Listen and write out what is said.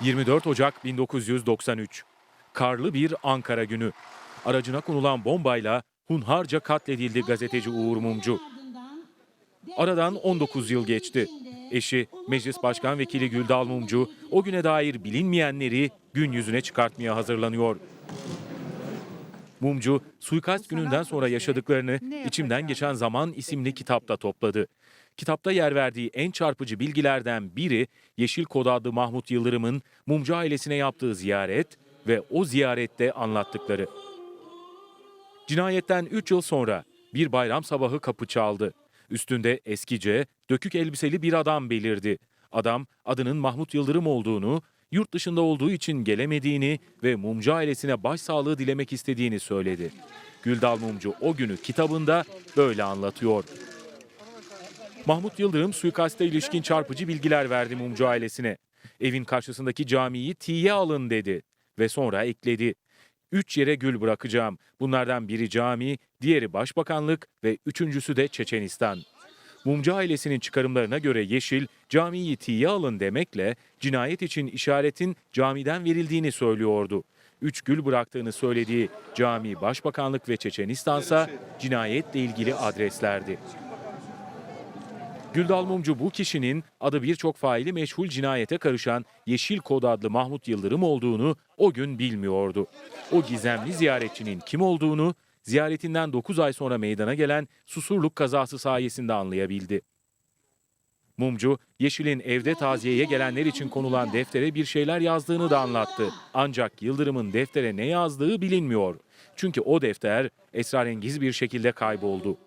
24 Ocak 1993. Karlı bir Ankara günü. Aracına konulan bombayla hunharca katledildi gazeteci Uğur Mumcu. Aradan 19 yıl geçti. Eşi Meclis Başkan Vekili Güldal Mumcu o güne dair bilinmeyenleri gün yüzüne çıkartmaya hazırlanıyor. Mumcu, suikast gününden sonra yaşadıklarını İçimden Geçen Zaman isimli kitapta topladı. Kitapta yer verdiği en çarpıcı bilgilerden biri Yeşil Kod adlı Mahmut Yıldırım'ın Mumcu ailesine yaptığı ziyaret ve o ziyarette anlattıkları. Cinayetten 3 yıl sonra bir bayram sabahı kapı çaldı. Üstünde eskice, dökük elbiseli bir adam belirdi. Adam adının Mahmut Yıldırım olduğunu, yurt dışında olduğu için gelemediğini ve Mumcu ailesine başsağlığı dilemek istediğini söyledi. Güldal Mumcu o günü kitabında böyle anlatıyor. Mahmut Yıldırım suikaste ilişkin çarpıcı bilgiler verdi Mumcu ailesine. Evin karşısındaki camiyi tiye alın dedi ve sonra ekledi. Üç yere gül bırakacağım. Bunlardan biri cami, diğeri başbakanlık ve üçüncüsü de Çeçenistan. Mumcu ailesinin çıkarımlarına göre Yeşil, camiyi tiye alın demekle cinayet için işaretin camiden verildiğini söylüyordu. Üç gül bıraktığını söylediği cami, başbakanlık ve Çeçenistansa cinayetle ilgili adreslerdi. Güldal Mumcu bu kişinin adı birçok faili meşhul cinayete karışan Yeşil Kod adlı Mahmut Yıldırım olduğunu o gün bilmiyordu. O gizemli ziyaretçinin kim olduğunu ziyaretinden 9 ay sonra meydana gelen Susurluk kazası sayesinde anlayabildi. Mumcu, Yeşil'in evde taziyeye gelenler için konulan deftere bir şeyler yazdığını da anlattı. Ancak Yıldırım'ın deftere ne yazdığı bilinmiyor. Çünkü o defter esrarengiz bir şekilde kayboldu.